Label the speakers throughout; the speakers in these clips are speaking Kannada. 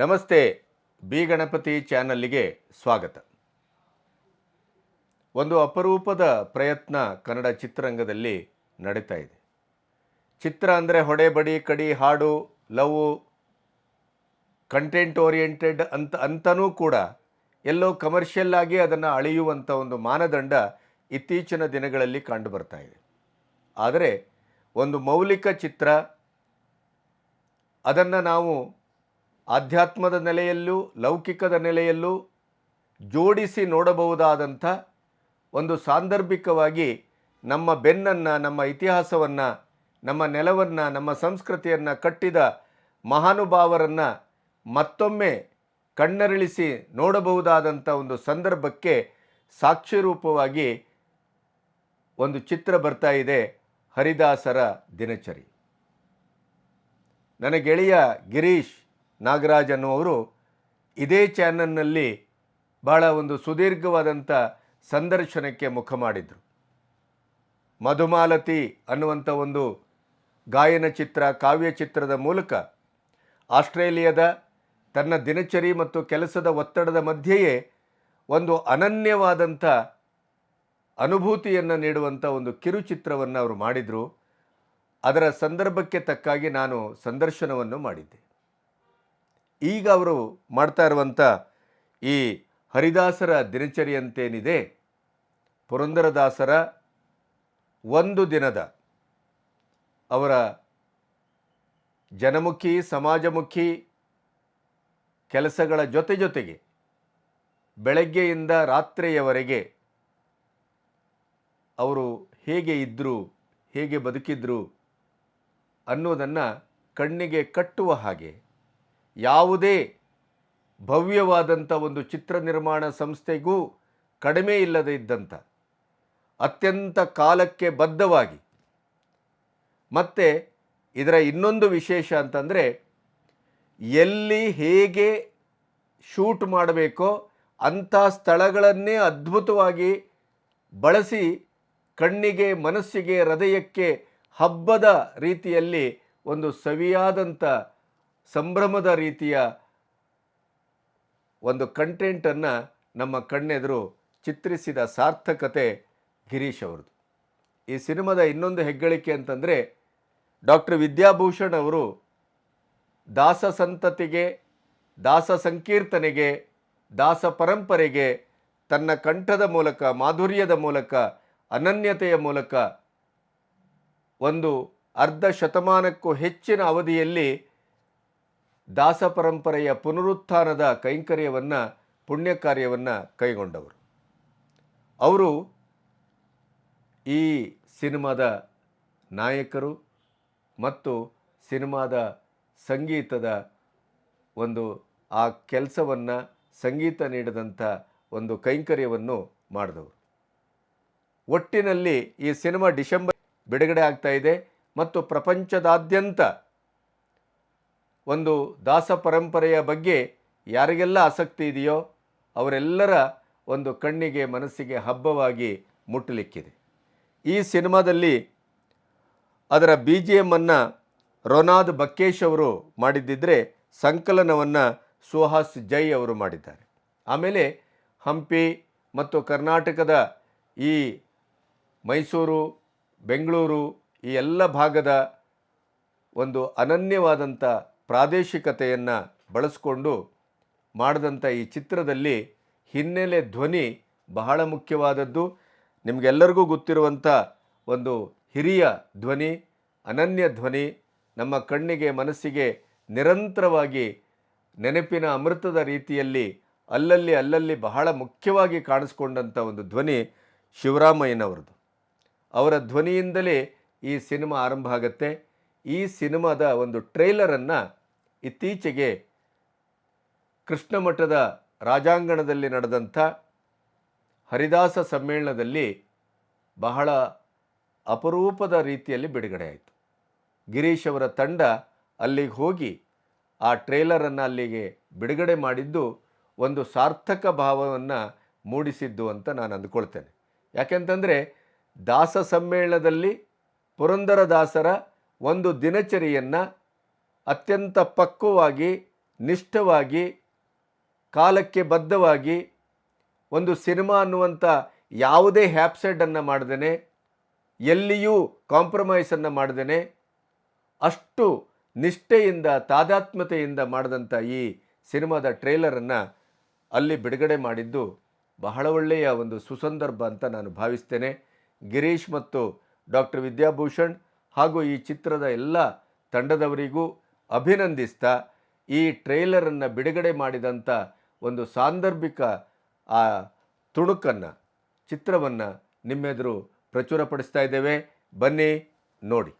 Speaker 1: ನಮಸ್ತೆ, ಬಿ ಗಣಪತಿ ಚಾನಲ್ಲಿಗೆ ಸ್ವಾಗತ. ಒಂದು ಅಪರೂಪದ ಪ್ರಯತ್ನ ಕನ್ನಡ ಚಿತ್ರರಂಗದಲ್ಲಿ ನಡೀತಾ ಇದೆ. ಚಿತ್ರ ಅಂದರೆ ಹೊಡೆ, ಬಡಿ, ಕಡಿ, ಹಾಡು, ಲವ್ ಕಂಟೆಂಟ್ ಓರಿಯೆಂಟೆಡ್ ಅಂತ, ಅಂತನೂ ಕೂಡ ಎಲ್ಲೋ ಕಮರ್ಷಿಯಲ್ ಆಗಿ ಅದನ್ನು ಅಳೆಯುವಂಥ ಒಂದು ಮಾನದಂಡ ಇತ್ತೀಚಿನ ದಿನಗಳಲ್ಲಿ ಕಂಡು ಬರ್ತಾ ಇದೆ. ಆದರೆ ಒಂದು ಮೌಲಿಕ ಚಿತ್ರ ಅದನ್ನು ನಾವು ಆಧ್ಯಾತ್ಮದ ನೆಲೆಯಲ್ಲೂ ಲೌಕಿಕದ ನೆಲೆಯಲ್ಲೂ ಜೋಡಿಸಿ ನೋಡಬಹುದಾದಂಥ ಒಂದು ಸಾಂದರ್ಭಿಕವಾಗಿ ನಮ್ಮ ಬೆನ್ನನ್ನು, ನಮ್ಮ ಇತಿಹಾಸವನ್ನು, ನಮ್ಮ ನೆಲವನ್ನು, ನಮ್ಮ ಸಂಸ್ಕೃತಿಯನ್ನು ಕಟ್ಟಿದ ಮಹಾನುಭಾವರನ್ನು ಮತ್ತೊಮ್ಮೆ ಕಣ್ಣರಳಿಸಿ ನೋಡಬಹುದಾದಂಥ ಒಂದು ಸಂದರ್ಭಕ್ಕೆ ಸಾಕ್ಷಿರೂಪವಾಗಿ ಒಂದು ಚಿತ್ರ ಬರ್ತಾ ಇದೆ ಹರಿದಾಸರ ದಿನಚರಿ. ನನ್ನ ಗೆಳೆಯ ಗಿರೀಶ್ ನಾಗರಾಜ್ ಅನ್ನುವರು ಇದೇ ಚಾನಲ್ನಲ್ಲಿ ಬಹಳ ಒಂದು ಸುದೀರ್ಘವಾದಂಥ ಸಂದರ್ಶನಕ್ಕೆ ಮುಖ ಮಾಡಿದರು. ಮಧುಮಾಲತಿ ಅನ್ನುವಂಥ ಒಂದು ಗಾಯನ ಚಿತ್ರ, ಕಾವ್ಯ ಚಿತ್ರದ ಮೂಲಕ ಆಸ್ಟ್ರೇಲಿಯಾದ ತನ್ನ ದಿನಚರಿ ಮತ್ತು ಕೆಲಸದ ಒತ್ತಡದ ಮಧ್ಯೆಯೇ ಒಂದು ಅನನ್ಯವಾದಂಥ ಅನುಭೂತಿಯನ್ನು ನೀಡುವಂಥ ಒಂದು ಕಿರುಚಿತ್ರವನ್ನು ಅವರು ಮಾಡಿದರು. ಅದರ ಸಂದರ್ಭಕ್ಕೆ ತಕ್ಕಾಗಿ ನಾನು ಸಂದರ್ಶನವನ್ನು ಮಾಡಿದ್ದೆ. ಈಗ ಅವರು ಮಾಡ್ತಾ ಇರುವಂಥ ಈ ಹರಿದಾಸರ ದಿನಚರಿಯಂತೇನಿದೆ, ಪುರಂದರದಾಸರ ಒಂದು ದಿನದ ಅವರ ಜನಮುಖಿ, ಸಮಾಜಮುಖಿ ಕೆಲಸಗಳ ಜೊತೆ ಜೊತೆಗೆ ಬೆಳಗ್ಗೆಯಿಂದ ರಾತ್ರಿಯವರೆಗೆ ಅವರು ಹೇಗೆ ಇದ್ದರು ಹೇಗೆ ಬದುಕಿದ್ರು ಅನ್ನೋದನ್ನು ಕಣ್ಣಿಗೆ ಕಟ್ಟುವ ಹಾಗೆ ಯಾವುದೇ ಭವ್ಯವಾದಂಥ ಒಂದು ಚಿತ್ರ ನಿರ್ಮಾಣ ಸಂಸ್ಥೆಗೂ ಕಡಿಮೆ ಇಲ್ಲದೇ ಇದ್ದಂಥ, ಅತ್ಯಂತ ಕಾಲಕ್ಕೆ ಬದ್ಧವಾಗಿ. ಮತ್ತು ಇದರ ಇನ್ನೊಂದು ವಿಶೇಷ ಅಂತಂದರೆ, ಎಲ್ಲಿ ಹೇಗೆ ಶೂಟ್ ಮಾಡಬೇಕೋ ಅಂಥ ಸ್ಥಳಗಳನ್ನೇ ಅದ್ಭುತವಾಗಿ ಬಳಸಿ ಕಣ್ಣಿಗೆ ಮನಸ್ಸಿಗೆ ಹೃದಯಕ್ಕೆ ಹಬ್ಬದ ರೀತಿಯಲ್ಲಿ ಒಂದು ಸವಿಯಾದಂಥ ಸಂಭ್ರಮದ ರೀತಿಯ ಒಂದು ಕಂಟೆಂಟನ್ನು ನಮ್ಮ ಕಣ್ಣೆದುರು ಚಿತ್ರಿಸಿದ ಸಾರ್ಥಕತೆ ಗಿರೀಶ್ ಅವ್ರದ್ದು. ಈ ಸಿನಿಮಾದ ಇನ್ನೊಂದು ಹೆಗ್ಗಳಿಕೆ ಅಂತಂದರೆ ಡಾಕ್ಟರ್ ವಿದ್ಯಾಭೂಷಣ್ ಅವರು ದಾಸ ಸಂತತಿಗೆ, ದಾಸ ಸಂಕೀರ್ತನೆಗೆ, ದಾಸ ಪರಂಪರೆಗೆ ತನ್ನ ಕಂಠದ ಮೂಲಕ, ಮಾಧುರ್ಯದ ಮೂಲಕ, ಅನನ್ಯತೆಯ ಮೂಲಕ ಒಂದು ಅರ್ಧ ಶತಮಾನಕ್ಕೂ ಹೆಚ್ಚಿನ ಅವಧಿಯಲ್ಲಿ ದಾಸ ಪರಂಪರೆಯ ಪುನರುತ್ಥಾನದ ಕೈಂಕರ್ಯವನ್ನು, ಪುಣ್ಯ ಕಾರ್ಯವನ್ನು ಕೈಗೊಂಡವರು. ಅವರು ಈ ಸಿನಿಮಾದ ನಾಯಕರು ಮತ್ತು ಸಿನಿಮಾದ ಸಂಗೀತದ ಒಂದು ಆ ಕೆಲಸವನ್ನು, ಸಂಗೀತ ನೀಡಿದಂಥ ಒಂದು ಕೈಂಕರ್ಯವನ್ನು ಮಾಡಿದವರು. ಒಟ್ಟಿನಲ್ಲಿ ಈ ಸಿನಿಮಾ ಡಿಸೆಂಬರ್, ಬಿಡುಗಡೆ ಆಗ್ತಾ ಇದೆ ಮತ್ತು ಪ್ರಪಂಚದಾದ್ಯಂತ ಒಂದು ದಾಸ ಪರಂಪರೆಯ ಬಗ್ಗೆ ಯಾರಿಗೆಲ್ಲ ಆಸಕ್ತಿ ಇದೆಯೋ ಅವರೆಲ್ಲರ ಒಂದು ಕಣ್ಣಿಗೆ ಮನಸ್ಸಿಗೆ ಹಬ್ಬವಾಗಿ ಮುಟ್ಟಲಿಕ್ಕಿದೆ. ಈ ಸಿನಿಮಾದಲ್ಲಿ ಅದರ ಬಿ ಜಿ ಎಮ್ಮನ್ನು ರೊನಾದ್ ಬಕ್ಕೇಶ್ ಅವರು ಮಾಡಿದ್ದಿದ್ರೆ ಸಂಕಲನವನ್ನು ಸುಹಾಸ್ ಜೈ ಅವರು ಮಾಡಿದ್ದಾರೆ. ಆಮೇಲೆ ಹಂಪಿ ಮತ್ತು ಕರ್ನಾಟಕದ ಈ ಮೈಸೂರು, ಬೆಂಗಳೂರು ಈ ಎಲ್ಲ ಭಾಗದ ಒಂದು ಅನನ್ಯವಾದಂಥ ಪ್ರಾದೇಶಿಕತೆಯನ್ನು ಬಳಸಿಕೊಂಡು ಮಾಡಿದಂಥ ಈ ಚಿತ್ರದಲ್ಲಿ ಹಿನ್ನೆಲೆ ಧ್ವನಿ ಬಹಳ ಮುಖ್ಯವಾದದ್ದು. ನಿಮಗೆಲ್ಲರಿಗೂ ಗೊತ್ತಿರುವಂಥ ಒಂದು ಹಿರಿಯ ಧ್ವನಿ, ಅನನ್ಯ ಧ್ವನಿ, ನಮ್ಮ ಕಣ್ಣಿಗೆ ಮನಸ್ಸಿಗೆ ನಿರಂತರವಾಗಿ ನೆನಪಿನ ಅಮೃತದ ರೀತಿಯಲ್ಲಿ ಅಲ್ಲಲ್ಲಿ ಅಲ್ಲಲ್ಲಿ ಬಹಳ ಮುಖ್ಯವಾಗಿ ಕಾಣಿಸ್ಕೊಂಡಂಥ ಒಂದು ಧ್ವನಿ ಶಿವರಾಮಯ್ಯನವ್ರದ್ದು. ಅವರ ಧ್ವನಿಯಿಂದಲೇ ಈ ಸಿನಿಮಾ ಆರಂಭ ಆಗುತ್ತೆ. ಈ ಸಿನಿಮಾದ ಒಂದು ಟ್ರೇಲರನ್ನು ಇತ್ತೀಚೆಗೆ ಕೃಷ್ಣಮಠದ ರಾಜಾಂಗಣದಲ್ಲಿ ನಡೆದಂಥ ಹರಿದಾಸ ಸಮ್ಮೇಳನದಲ್ಲಿ ಬಹಳ ಅಪರೂಪದ ರೀತಿಯಲ್ಲಿ ಬಿಡುಗಡೆ ಆಯಿತು. ಗಿರೀಶ್ ಅವರ ತಂಡ ಅಲ್ಲಿಗೆ ಹೋಗಿ ಆ ಟ್ರೇಲರನ್ನು ಅಲ್ಲಿಗೆ ಬಿಡುಗಡೆ ಮಾಡಿದ್ದು ಒಂದು ಸಾರ್ಥಕ ಭಾವವನ್ನು ಮೂಡಿಸಿದ್ದು ಅಂತ ನಾನು ಅಂದ್ಕೊಳ್ತೇನೆ. ಯಾಕೆಂತಂದರೆ ದಾಸ ಸಮ್ಮೇಳನದಲ್ಲಿ ಪುರಂದರದಾಸರ ಒಂದು ದಿನಚರಿಯನ್ನು ಅತ್ಯಂತ ಪಕ್ವವಾಗಿ, ನಿಷ್ಠವಾಗಿ, ಕಾಲಕ್ಕೆ ಬದ್ಧವಾಗಿ ಒಂದು ಸಿನಿಮಾ ಅನ್ನುವಂಥ ಯಾವುದೇ ಹ್ಯಾಪ್ಸೆಡನ್ನು ಮಾಡ್ದೇನೆ, ಎಲ್ಲಿಯೂ ಕಾಂಪ್ರಮೈಸನ್ನು ಮಾಡ್ದೇನೆ, ಅಷ್ಟು ನಿಷ್ಠೆಯಿಂದ, ತಾದಾತ್ಮ್ಯತೆಯಿಂದ ಮಾಡಿದಂಥ ಈ ಸಿನಿಮಾದ ಟ್ರೇಲರನ್ನು ಅಲ್ಲಿ ಬಿಡುಗಡೆ ಮಾಡಿದ್ದು ಬಹಳ ಒಳ್ಳೆಯ ಒಂದು ಸುಸಂದರ್ಭ ಅಂತ ನಾನು ಭಾವಿಸ್ತೇನೆ. ಗಿರೀಶ್ ಮತ್ತು ಡಾಕ್ಟರ್ ವಿದ್ಯಾಭೂಷಣ್ ಹಾಗೂ ಈ ಚಿತ್ರದ ಎಲ್ಲ ತಂಡದವರಿಗೂ ಅಭಿನಂದಿಸ್ತಾ ಈ ಟ್ರೇಲರನ್ನು ಬಿಡುಗಡೆ ಮಾಡಿದಂಥ ಒಂದು ಸಾಂದರ್ಭಿಕ, ಆ, ತುಣುಕನ್ನು, ಚಿತ್ರವನ್ನು ನಿಮ್ಮೆದುರು ಪ್ರಚುರಪಡಿಸ್ತಾ ಇದ್ದೇವೆ. ಬನ್ನಿ ನೋಡಿ.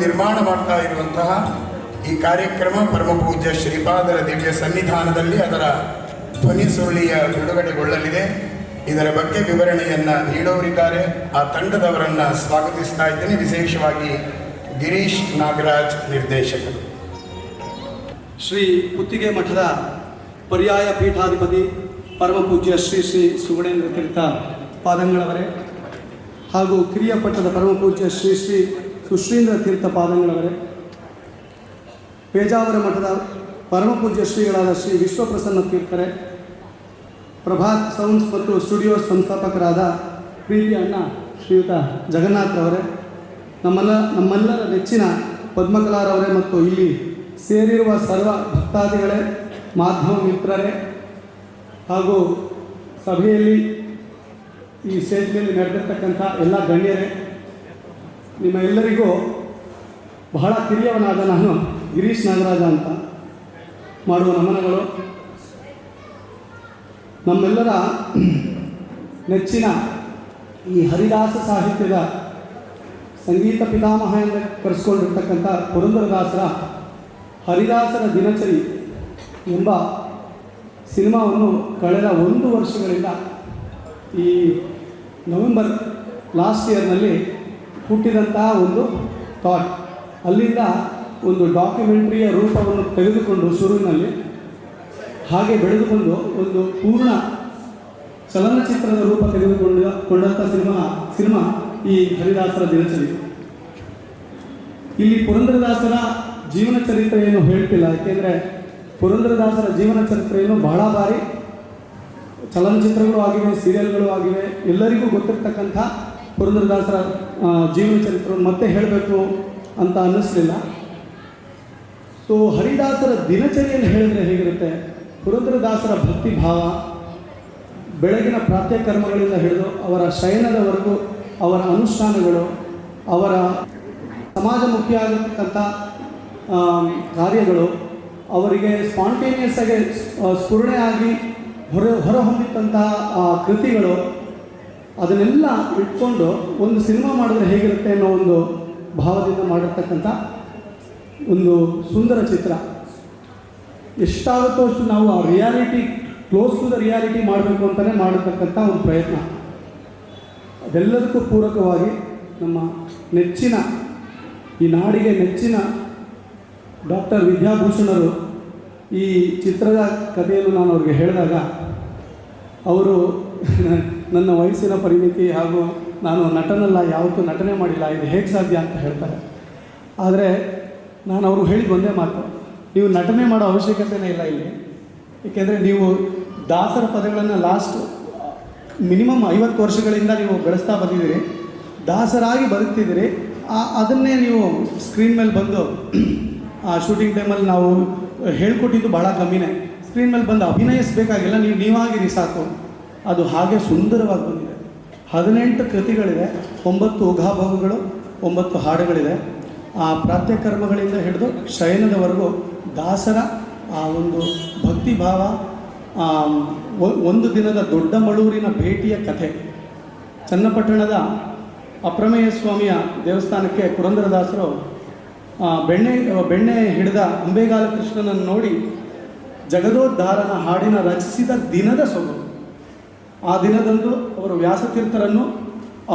Speaker 2: ನಿರ್ಮಾಣ ಮಾಡ್ತಾ ಇರುವಂತಹ ಈ ಕಾರ್ಯಕ್ರಮ ಪರಮಪೂಜ್ಯ ಶ್ರೀಪಾದರ ದಿವ್ಯ ಸನ್ನಿಧಾನದಲ್ಲಿ ಅದರ ಧ್ವನಿ ಸುರುಳಿಯ ಬಿಡುಗಡೆಗೊಳ್ಳಲಿದೆ. ಇದರ ಬಗ್ಗೆ ವಿವರಣೆಯನ್ನ ನೀಡೋರಿದ್ದಾರೆ. ಆ ತಂಡದವರನ್ನ ಸ್ವಾಗತಿಸ್ತಾ ಇದ್ದೇನೆ. ವಿಶೇಷವಾಗಿ ಗಿರೀಶ್ ನಾಗರಾಜ್ ನಿರ್ದೇಶಕರು.
Speaker 3: ಶ್ರೀ ಪುತ್ತಿಗೆ ಮಠದ ಪರ್ಯಾಯ ಪೀಠಾಧಿಪತಿ ಪರಮಪೂಜ್ಯ ಶ್ರೀ ಶ್ರೀ ಸುಗುಣೇಂದ್ರ ತೀರ್ಥ ಪಾದಂಗಳವರೇ ಹಾಗೂ ಕಿರಿಯ ಪಟ್ಟದ ಪರಮ ಪೂಜ್ಯ ಶ್ರೀ ಶ್ರೀ ಸುಶ್ರೀಂದ್ರ ತೀರ್ಥ ಪಾದಂಗಳವರೇ, ಪೇಜಾವರ ಮಠದ ಪರಮಪೂಜ್ಯ ಶ್ರೀಗಳಾದ ಶ್ರೀ ವಿಶ್ವಪ್ರಸನ್ನ ತೀರ್ಥರೆ, ಪ್ರಭಾತ್ ಸೌಂಡ್ಸ್ ಮತ್ತು ಸ್ಟುಡಿಯೋ ಸಂಸ್ಥಾಪಕರಾದ ಪ್ರೀತಿ ಅಣ್ಣ ಶ್ರೀಯುತ ಜಗನ್ನಾಥ್ ಅವರೇ ನಮ್ಮೆಲ್ಲ ನಮ್ಮೆಲ್ಲರ ನೆಚ್ಚಿನ ಪದ್ಮಕಲಾರವರೇ ಮತ್ತು ಇಲ್ಲಿ ಸೇರಿರುವ ಸರ್ವ ಭಕ್ತಾದಿಗಳೇ, ಮಾಧ್ಯಮ ಮಿತ್ರರೇ ಹಾಗೂ ಸಭೆಯಲ್ಲಿ ಈ ಮೇಲೆ ನಡೆದಿರ್ತಕ್ಕಂಥ ಎಲ್ಲ ಗಣ್ಯರೇ ನಿಮ್ಮ ಎಲ್ಲರಿಗೂ ಬಹಳ ಕಿರಿಯವನಾದ ನಾನು ಗಿರೀಶ್ ನಾಗರಾಜ ಅಂತ ಮಾಡುವ ನಮನಗಳು. ನಮ್ಮೆಲ್ಲರ ನೆಚ್ಚಿನ ಈ ಹರಿದಾಸ ಸಾಹಿತ್ಯದ ಸಂಗೀತ ಪಿತಾಮಹ ಎಂದು ಕರೆಸ್ಕೊಂಡಿರ್ತಕ್ಕಂಥ ಪುರಂದರದಾಸರ ಹರಿದಾಸರ ದಿನಚರಿ ಎಂಬ ಸಿನಿಮಾವನ್ನು ಕಳೆದ ಒಂದು ವರ್ಷಗಳಿಂದ ಈ ನವೆಂಬರ್ ಲಾಸ್ಟ್ ಇಯರ್ನಲ್ಲಿ ಹುಟ್ಟಿದಂತಹ ಒಂದು ಥಾಟ್ ಅಲ್ಲಿಂದ ಒಂದು ಡಾಕ್ಯುಮೆಂಟ್ರಿಯ ರೂಪವನ್ನು ತೆಗೆದುಕೊಂಡು ಶುರುವಿನಲ್ಲಿ ಹಾಗೆ ಬೆಳೆದು ಬಂದು ಒಂದು ಪೂರ್ಣ ಚಲನಚಿತ್ರದ ರೂಪ ತೆಗೆದುಕೊಂಡ ಕೊಂಡಂಥ ಸಿನಿಮಾ ಸಿನಿಮಾ ಈ ಹರಿದಾಸರ ದಿನಚರಿ. ಇಲ್ಲಿ ಪುರಂದ್ರದಾಸರ ಜೀವನ ಚರಿತ್ರೆಯನ್ನು ಹೇಳ್ತಿಲ್ಲ ಯಾಕೆಂದರೆ ಪುರಂದ್ರದಾಸರ ಜೀವನ ಚರಿತ್ರೆಯನ್ನು ಬಹಳ ಬಾರಿ ಚಲನಚಿತ್ರಗಳು ಆಗಿವೆ ಸೀರಿಯಲ್ಗಳು ಆಗಿವೆ, ಎಲ್ಲರಿಗೂ ಗೊತ್ತಿರ್ತಕ್ಕಂಥ ಪುರಂದರದಾಸರ ಜೀವನ ಚರಿತ್ರೆ ಮತ್ತೆ ಹೇಳಬೇಕು ಅಂತ ಅನ್ನಿಸ್ಲಿಲ್ಲ. ಸೊ ಹರಿದಾಸರ ದಿನಚರಿಯನ್ನು ಹೇಳಿದ್ರೆ ಹೇಗಿರುತ್ತೆ? ಪುರಂದರದಾಸರ ಭಕ್ತಿ ಭಾವ ಬೆಳಗಿನ ಪ್ರಾತ್ಯ ಕರ್ಮಗಳಿಂದ ಹಿಡಿದು ಅವರ ಶಯನದವರೆಗೂ ಅವರ ಅನುಷ್ಠಾನಗಳು, ಅವರ ಸಮಾಜಮುಖಿಯಾಗಿರ್ತಕ್ಕಂಥ ಕಾರ್ಯಗಳು ಅವರಿಗೆ ಸ್ಪಾಂಟೇನಿಯಸ್ ಆಗಿ ಸ್ಫುರಣೆ ಆಗಿ ಹೊರ ಹೊರಹೊಮ್ಮಿತ್ತಂತಹ ಆ, ಕೃತಿಗಳು ಅದನ್ನೆಲ್ಲ ಇಟ್ಕೊಂಡು ಒಂದು ಸಿನಿಮಾ ಮಾಡಿದ್ರೆ ಹೇಗಿರುತ್ತೆ ಅನ್ನೋ ಒಂದು ಭಾವದಿಂದ ಮಾಡಿರ್ತಕ್ಕಂಥ ಒಂದು ಸುಂದರ ಚಿತ್ರ. ಎಷ್ಟಾಗುತ್ತೋ ಅಷ್ಟು ನಾವು ಆ reality close to the reality ಮಾಡಬೇಕು ಅಂತಲೇ ಮಾಡತಕ್ಕಂಥ ಒಂದು ಪ್ರಯತ್ನ. ಅದೆಲ್ಲದಕ್ಕೂ ಪೂರಕವಾಗಿ ನಮ್ಮ ನೆಚ್ಚಿನ, ಈ ನಾಡಿಗೆ ನೆಚ್ಚಿನ ಡಾಕ್ಟರ್ ವಿದ್ಯಾಭೂಷಣರು ಈ ಚಿತ್ರದ ಕಥೆಯನ್ನು ನಾನು ಅವ್ರಿಗೆ ಹೇಳಿದಾಗ, ಅವರು ನನ್ನ ವಯಸ್ಸಿನ ಪರಿಮಿತಿ ಹಾಗೂ ನಾನು ನಟನಲ್ಲ, ಯಾವತ್ತೂ ನಟನೆ ಮಾಡಿಲ್ಲ, ಇದು ಹೇಗೆ ಸಾಧ್ಯ ಅಂತ ಹೇಳ್ತಾರೆ. ಆದರೆ ನಾನು ಅವರು ಹೇಳಿದ ಒಂದೇ ಮಾತು, ನೀವು ನಟನೆ ಮಾಡೋ ಅವಶ್ಯಕತೆನೇ ಇಲ್ಲ ಇಲ್ಲಿ. ಏಕೆಂದರೆ ನೀವು ದಾಸರ ಪದಗಳನ್ನು ಲಾಸ್ಟ್ ಮಿನಿಮಮ್ ಐವತ್ತು ವರ್ಷಗಳಿಂದ ನೀವು ಬೆಳೆಸ್ತಾ ಬಂದಿದ್ದೀರಿ. ದಾಸರಾಗಿ ಬರುತ್ತಿದ್ದೀರಿ ಆ, ಅದನ್ನೇ ನೀವು ಸ್ಕ್ರೀನ್ ಮೇಲೆ ಬಂದು, ಆ ಶೂಟಿಂಗ್ ಟೈಮಲ್ಲಿ ನಾವು ಹೇಳ್ಕೊಟ್ಟಿದ್ದು ಭಾಳ ಕಮ್ಮಿನೇ ಸ್ಕ್ರೀನ್ ಮೇಲೆ ಬಂದು ಅಭಿನಯಿಸಬೇಕಾಗಿಲ್ಲ, ನೀವು ನೀವಾಗಿರಿ ಸಾಕು. ಅದು ಹಾಗೆ ಸುಂದರವಾಗಿ ಬಂದಿದೆ. ಹದಿನೆಂಟು ಕೃತಿಗಳಿವೆ ಒಂಬತ್ತು ಉಘಾಭೋಗಗಳು ಒಂಬತ್ತು ಹಾಡುಗಳಿವೆ. ಆ ಪ್ರಾತ್ಯಕರ್ಮಗಳಿಂದ ಹಿಡಿದು ಶಯನದವರೆಗೂ ದಾಸರ ಆ ಒಂದು ಭಕ್ತಿ ಭಾವ ಆ, ಒಂದು ದಿನದ ದೊಡ್ಡ ಮಳೂರಿನ ಭೇಟಿಯ ಕಥೆ. ಚನ್ನಪಟ್ಟಣದ ಅಪ್ರಮೇಯ ಸ್ವಾಮಿಯ ದೇವಸ್ಥಾನಕ್ಕೆ ಪುರಂದರದಾಸರು ಬೆಣ್ಣೆ ಬೆಣ್ಣೆ ಹಿಡಿದ ಅಂಬೇಗಾಲ ಕೃಷ್ಣನನ್ನು ನೋಡಿ ಜಗದೋದ್ಧಾರನ ಹಾಡಿನ ರಚಿಸಿದ ದಿನದ ಸೊಗು ಆ ದಿನದಂದು ಅವರು ವ್ಯಾಸತೀರ್ಥರನ್ನು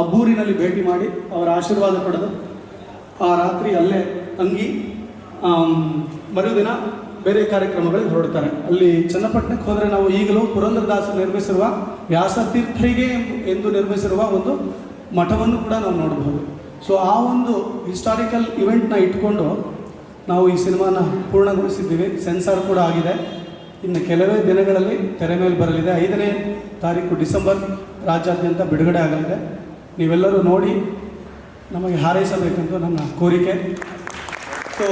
Speaker 3: ಅಬ್ಬೂರಿನಲ್ಲಿ ಭೇಟಿ ಮಾಡಿ ಅವರ ಆಶೀರ್ವಾದ ಪಡೆದು ಆ ರಾತ್ರಿ ಅಲ್ಲೇ ತಂಗಿ ಮರುದಿನ ಬೇರೆ ಕಾರ್ಯಕ್ರಮಗಳಿಗೆ ಹೊರಡ್ತಾರೆ ಅಲ್ಲಿ ಚನ್ನಪಟ್ಟಣಕ್ಕೆ ಹೋದರೆ ನಾವು ಈಗಲೂ ಪುರಂದರದಾಸ ನಿರ್ಮಿಸಿರುವ ವ್ಯಾಸತೀರ್ಥರಿಗೆ ಎಂದು ನಿರ್ಮಿಸಿರುವ ಒಂದು ಮಠವನ್ನು ಕೂಡ ನಾವು ನೋಡಬಹುದು. ಸೊ ಆ ಒಂದು ಹಿಸ್ಟಾರಿಕಲ್ ಇವೆಂಟ್ನ ಇಟ್ಕೊಂಡು ನಾವು ಈ ಸಿನಿಮಾನ ಪೂರ್ಣಗೊಳಿಸಿದ್ದೀವಿ. ಸೆನ್ಸಾರ್ ಕೂಡ ಆಗಿದೆ. ಇನ್ನು ಕೆಲವೇ ದಿನಗಳಲ್ಲಿ ತೆರೆ ಮೇಲೆ ಬರಲಿದೆ. ಐದನೇ ತಾರೀಕು ಡಿಸೆಂಬರ್, ರಾಜ್ಯಾದ್ಯಂತ ಬಿಡುಗಡೆ ಆಗಲಿದೆ. ನೀವೆಲ್ಲರೂ ನೋಡಿ ನಮಗೆ ಹಾರೈಸಬೇಕೆಂದು ನನ್ನ ಕೋರಿಕೆ. ಸೊ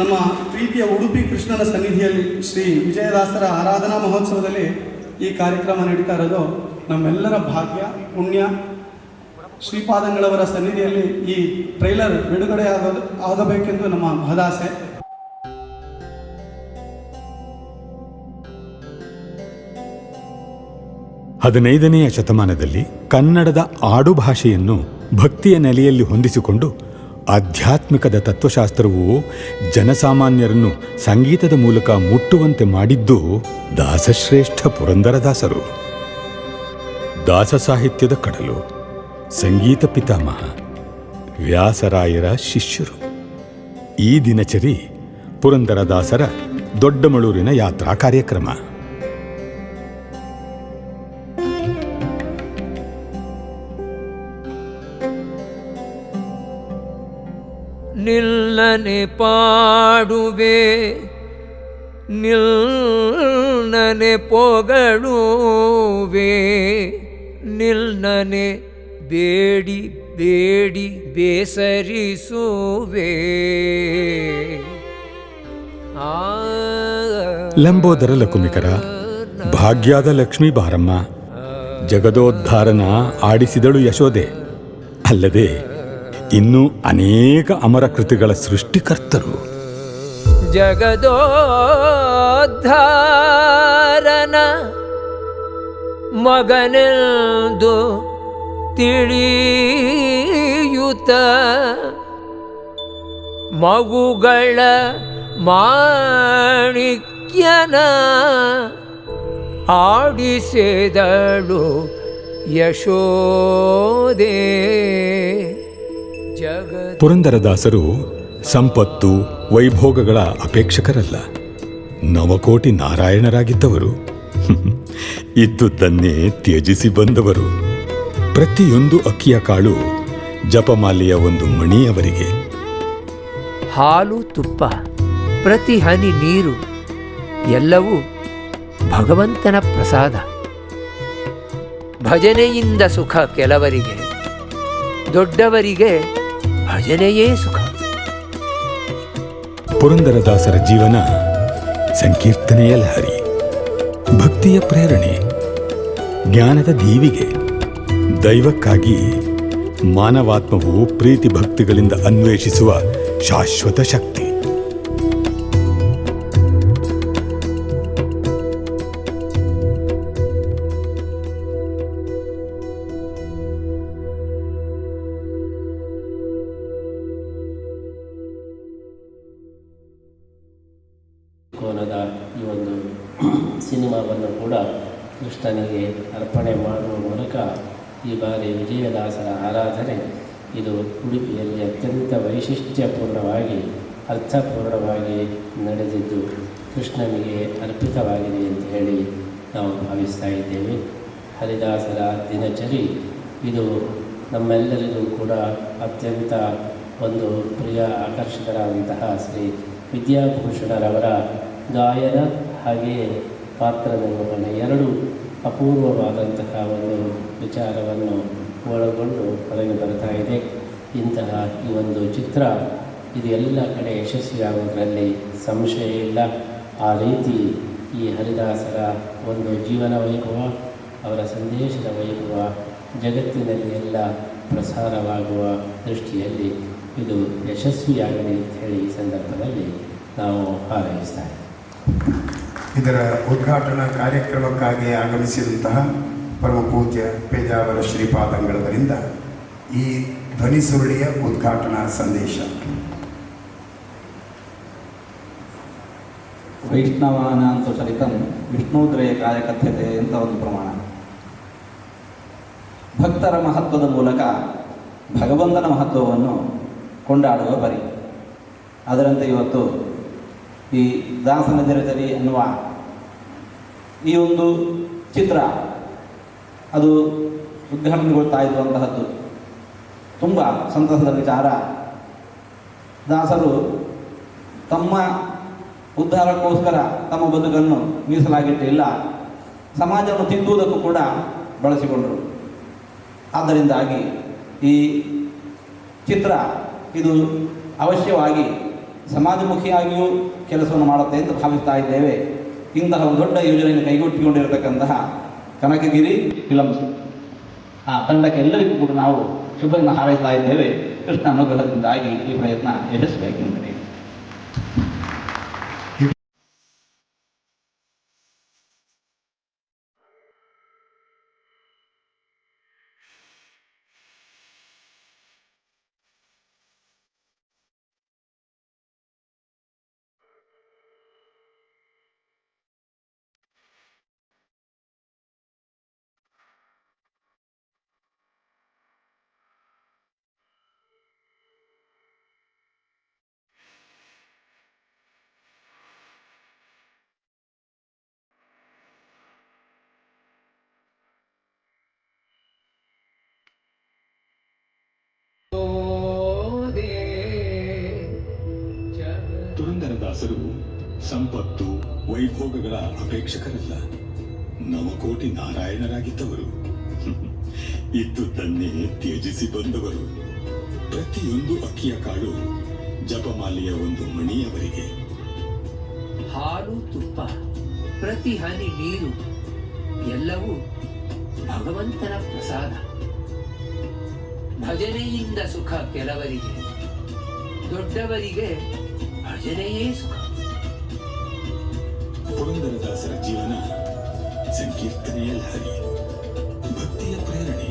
Speaker 3: ನಮ್ಮ ಪ್ರೀತಿಯ ಉಡುಪಿ ಕೃಷ್ಣನ ಸನ್ನಿಧಿಯಲ್ಲಿ ಶ್ರೀ ವಿಜಯದಾಸರ ಆರಾಧನಾ ಮಹೋತ್ಸವದಲ್ಲಿ ಈ ಕಾರ್ಯಕ್ರಮ ನಡೀತಾ ಇರೋದು ನಮ್ಮೆಲ್ಲರ ಭಾಗ್ಯ, ಪುಣ್ಯ. ಶ್ರೀಪಾದಂಗಳವರ ಸನ್ನಿಧಿಯಲ್ಲಿ ಈ ಟ್ರೈಲರ್ ಬಿಡುಗಡೆ ಆಗೋದು ಆಗಬೇಕೆಂದು ನಮ್ಮ ಮಹದಾಸೆ.
Speaker 4: ಹದಿನೈದನೆಯ ಶತಮಾನದಲ್ಲಿ ಕನ್ನಡದ ಆಡುಭಾಷೆಯನ್ನು ಭಕ್ತಿಯ ನೆಲೆಯಲ್ಲಿ ಹೊಂದಿಸಿಕೊಂಡು ಆಧ್ಯಾತ್ಮಿಕದ ತತ್ವಶಾಸ್ತ್ರವು ಜನಸಾಮಾನ್ಯರನ್ನು ಸಂಗೀತದ ಮೂಲಕ ಮುಟ್ಟುವಂತೆ ಮಾಡಿದ್ದು ದಾಸಶ್ರೇಷ್ಠ ಪುರಂದರದಾಸರು. ದಾಸ ಸಾಹಿತ್ಯದ ಕಡಲು ಸಂಗೀತ ಪಿತಾಮಹ ವ್ಯಾಸರಾಯರ ಶಿಷ್ಯರು. ಈ ದಿನಚರಿ ಪುರಂದರದಾಸರ ದೊಡ್ಡಮಳೂರಿನ ಯಾತ್ರಾ ಕಾರ್ಯಕ್ರಮ.
Speaker 5: ನಿಲ್ಲನೆ ಪಾಡುವೆ, ನಿಲ್ನನೆ ಪೊಗಳುವೆ, ನಿಲ್ನನೆ ಬೇಡಿ ಬೇಡಿ ಬೇಸರಿಸುವೆ.
Speaker 4: ಲಂಬೋದರ ಲಕುಮಿಕರ ಭಾಗ್ಯಾದ ಲಕ್ಷ್ಮೀ ಬಾರಮ್ಮ, ಜಗದೋದ್ಧಾರನ ಆಡಿಸಿದಳು ಯಶೋದೆ ಅಲ್ಲದೆ ಇನ್ನೂ ಅನೇಕ ಅಮರ ಕೃತಿಗಳ ಸೃಷ್ಟಿಕರ್ತರು.
Speaker 5: ಜಗದೋದ್ಧಾರನ ಮಗನೆಂದು ತಿಳಿಯುತ ಮಗುಗಳ ಮಾಣಿಕ್ಯನ ಆಡಿಸಿದಳು ಯಶೋದೇ
Speaker 4: ಪುರಂದರದಾಸರು ಸಂಪತ್ತು, ವೈಭೋಗಗಳ ಅಪೇಕ್ಷಕರಲ್ಲ. ನವಕೋಟಿ ನಾರಾಯಣರಾಗಿದ್ದವರು. ಇದ್ದುದನ್ನೇ ತ್ಯಜಿಸಿ ಬಂದವರು. ಪ್ರತಿಯೊಂದು ಅಕ್ಕಿಯ ಕಾಳು ಜಪಮಾಲೆಯ ಒಂದು ಮಣಿಯವರಿಗೆ.
Speaker 5: ಹಾಲು, ತುಪ್ಪ, ಪ್ರತಿ ಹನಿ ನೀರು, ಎಲ್ಲವೂ ಭಗವಂತನ ಪ್ರಸಾದ. ಭಜನೆಯಿಂದ ಸುಖ ಕೆಲವರಿಗೆ, ದೊಡ್ಡವರಿಗೆ ಭಜನೆಯೇ ಸುಖ
Speaker 4: ಪುರಂದರದಾಸರ ಜೀವನ ಸಂಕೀರ್ತನೆಯ ಲಹರಿ ಭಕ್ತಿಯ ಪ್ರೇರಣೆ. ಜ್ಞಾನದ ದೀವಿಗೆ. ದೈವಕ್ಕಾಗಿ ಮಾನವಾತ್ಮವು ಪ್ರೀತಿ ಭಕ್ತಿಗಳಿಂದ ಅನ್ವೇಷಿಸುವ ಶಾಶ್ವತ ಶಕ್ತಿ.
Speaker 6: ಇದು ಉಡುಪಿಯಲ್ಲಿ ಅತ್ಯಂತ ವೈಶಿಷ್ಟ್ಯಪೂರ್ಣವಾಗಿ, ಅರ್ಥಪೂರ್ಣವಾಗಿ ನಡೆದಿದ್ದು ಕೃಷ್ಣನಿಗೆ ಅರ್ಪಿತವಾಗಿದೆ ಅಂತ ಹೇಳಿ ನಾವು ಭಾವಿಸ್ತಾ ಇದ್ದೇವೆ. ಹರಿದಾಸರ ದಿನಚರಿ, ಇದು ನಮ್ಮೆಲ್ಲರಿಗೂ ಕೂಡ ಅತ್ಯಂತ ಒಂದು ಪ್ರಿಯ ಆಕರ್ಷಕರಾದಂತಹ ಶ್ರೀ ವಿದ್ಯಾಭೂಷಣರವರ ಗಾಯನ ಹಾಗೆಯೇ ಪಾತ್ರ ನಿರ್ವಹಣೆ. ಎರಡು ಅಪೂರ್ವವಾದಂತಹ ಒಂದು ವಿಚಾರವನ್ನು ಒಳಗೊಂಡು ಹೊರಗೆ ಬರ್ತಾ ಇದೆ ಇಂತಹ ಈ ಒಂದು ಚಿತ್ರ ಇದು ಎಲ್ಲ ಕಡೆ ಯಶಸ್ವಿಯಾಗುವುದರಲ್ಲಿ ಸಂಶಯ ಇಲ್ಲ ಆ ರೀತಿ ಈ ಹರಿದಾಸರ ಒಂದು ಜೀವನ ವೈಭವ, ಅವರ ಸಂದೇಶದ ವೈಭವ, ಜಗತ್ತಿನಲ್ಲಿ ಎಲ್ಲ ಪ್ರಸಾರವಾಗುವ ದೃಷ್ಟಿಯಲ್ಲಿ ಇದು ಯಶಸ್ವಿಯಾಗಲಿ ಅಂತ ಹೇಳಿ ಈ ಸಂದರ್ಭದಲ್ಲಿ ನಾವು ಹಾರೈಸ್ತಾ.
Speaker 2: ಇದರ ಉದ್ಘಾಟನಾ ಕಾರ್ಯಕ್ರಮಕ್ಕಾಗಿ ಆಗಮಿಸಿದಂತಹ ಪರಮ ಪೂಜ್ಯ ಪೇಜಾವರ ಶ್ರೀಪಾದಂಗಳವರಿಂದ ಈ ಧ್ವನಿ ಸುರುಳಿಯ ಉದ್ಘಾಟನಾ ಸಂದೇಶ.
Speaker 7: ವೈಷ್ಣವಾನಾಂತು ಚರಿತಂ ವಿಷ್ಣುದ್ರಯ ಕಾಯಕಥ್ಯತೆ ಅಂತ ಒಂದು ಪ್ರಮಾಣ. ಭಕ್ತರ ಮಹತ್ವದ ಮೂಲಕ ಭಗವಂತನ ಮಹತ್ವವನ್ನು ಕೊಂಡಾಡುವ ಬರಿ. ಅದರಂತೆ ಇವತ್ತು ಈ ದಾಸನ ದಿರಚರಿ ಅನ್ನುವ ಈ ಒಂದು ಚಿತ್ರ ಅದು ಉದ್ಘಾಟನೆಗೊಳ್ತಾ ಇರುವಂತಹದ್ದು. ತುಂಬ ಸಂತಸದ ವಿಚಾರ. ದಾಸರು ತಮ್ಮ ಉದ್ಧಾರಕ್ಕೋಸ್ಕರ ತಮ್ಮ ಬದುಕನ್ನು ಮೀಸಲಾಗಿಟ್ಟಿಲ್ಲ. ಸಮಾಜವನ್ನು ತಿದ್ದುವುದಕ್ಕೂ ಕೂಡ ಬಳಸಿಕೊಂಡರು. ಆದ್ದರಿಂದಾಗಿ ಈ ಚಿತ್ರ ಇದು ಅವಶ್ಯವಾಗಿ ಸಮಾಜಮುಖಿಯಾಗಿಯೂ ಕೆಲಸವನ್ನು ಮಾಡುತ್ತೆ ಅಂತ ಭಾವಿಸ್ತಾ ಇದ್ದೇವೆ. ಇಂತಹ ದೊಡ್ಡ ಯೋಜನೆಯನ್ನು ಕೈಗೊಟ್ಟಿಕೊಂಡಿರತಕ್ಕಂತಹ ಕನಕಗಿರಿ ಫಿಲಮ್ಸ್ ಆ ತಂಡಕ್ಕೆ ಎಲ್ಲರಿಗೂ ಕೂಡ ನಾವು ಶುಭವನ್ನು ಹಾರೈಸ್ತಾ ಇದ್ದೇವೆ. ಕೃಷ್ಣ ಅನುಗ್ರಹದಿಂದಾಗಿ ಈ ಪ್ರಯತ್ನ ಯಶಸ್ವಿಯಾಗಿ
Speaker 4: ಸಂಪತ್ತು, ವೈಭೋಗಗಳ ಅಪೇಕ್ಷಕರಲ್ಲ. ನವಕೋಟಿ ನಾರಾಯಣರಾಗಿದ್ದವರು. ಇದ್ದುದನ್ನೇ ತ್ಯಜಿಸಿ ಬಂದವರು. ಪ್ರತಿಯೊಂದು ಅಕ್ಕಿಯ ಕಾಳು ಜಪಮಾಲೆಯ ಒಂದು ಮಣಿಯವರಿಗೆ.
Speaker 5: ಹಾಲು, ತುಪ್ಪ, ಪ್ರತಿ ಹನಿ ನೀರು, ಎಲ್ಲವೂ ಭಗವಂತನ ಪ್ರಸಾದ. ಭಜನೆಯಿಂದ ಸುಖ ಕೆಲವರಿಗೆ, ದೊಡ್ಡವರಿಗೆ ಭಜನೆಯೇ
Speaker 4: ಪುರಂದರದಾಸರ ಜೀವನ ಸಂಕೀರ್ತನೆಯ ಲಹರಿ ಭಕ್ತಿಯ ಪ್ರೇರಣೆ,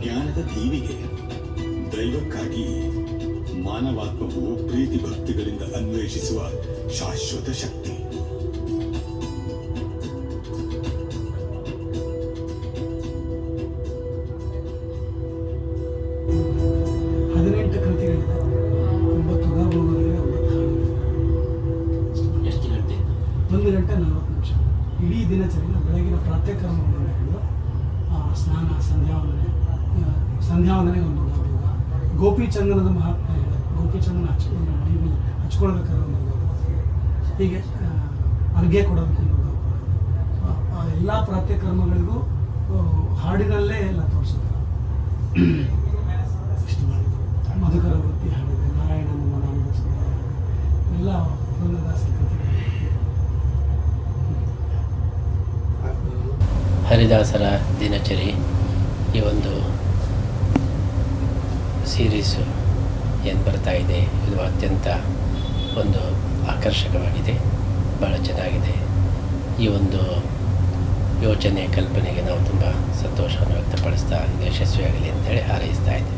Speaker 4: ಜ್ಞಾನದ ದೀವಿಗೆ, ದೈವಕ್ಕಾಗಿ ಮಾನವಾತ್ಮವು ಪ್ರೀತಿ ಭಕ್ತಿಗಳಿಂದ ಅನ್ವೇಷಿಸುವ ಶಾಶ್ವತ ಶಕ್ತಿ.
Speaker 3: ದಿನಚರಿನ ಬೆಳಗಿನ ಪ್ರಾತ್ಯಕರ್ಮಗಳನ್ನು ಹಿಡಿದು ಆ, ಸ್ನಾನ ಸಂಧ್ಯಾವಂದನೆ ಸಂಧ್ಯಾವಂದನೆಗೆ ಒಂದು ಗೋಪಿ ಚಂದನದ ಮಹಾತ್ಮ ಇದೆ ಗೋಪಿಚಂದನ ಹಚ್ಕೊಂಡು ಮೈಮೇಲೆ ಹಚ್ಕೊಳ್ಬೇಕಾದ್ರೆ ಒಂದು ಗೌರವ ಹೀಗೆ ಅರ್ಗೆ ಕೊಡೋದಕ್ಕೊಂದು ಎಲ್ಲ ಪ್ರಾತ್ಯಕರ್ಮಗಳಿಗೂ ಹಾಡಿನಲ್ಲೇ ಎಲ್ಲ ತೋರಿಸಿದ್ರು ಇಷ್ಟು ಮಾಡಿದ್ರು ಮಧುಕರ ವೃತ್ತಿ ಹಾಡಿದೆ ನಾರಾಯಣ ಹಾಡಿದೆ. ಎಲ್ಲ ಪುರಂದರದಾಸರ ಕೃತಿಗಳು
Speaker 6: ಹರಿದಾಸರ ದಿನಚರಿ ಈ ಒಂದು ಸೀರೀಸು ಏನು ಬರ್ತಾ ಇದೆ, ಇದು ಅತ್ಯಂತ ಒಂದು ಆಕರ್ಷಕವಾಗಿದೆ ಭಾಳ ಚೆನ್ನಾಗಿದೆ. ಈ ಒಂದು ಯೋಚನೆ, ಕಲ್ಪನೆಗೆ ನಾವು ತುಂಬ ಸಂತೋಷವನ್ನು ವ್ಯಕ್ತಪಡಿಸ್ತಾ, ಯಶಸ್ವಿಯಾಗಲಿ ಅಂತೇಳಿ ಹಾರೈಸ್ತಾ ಇದ್ದೇವೆ.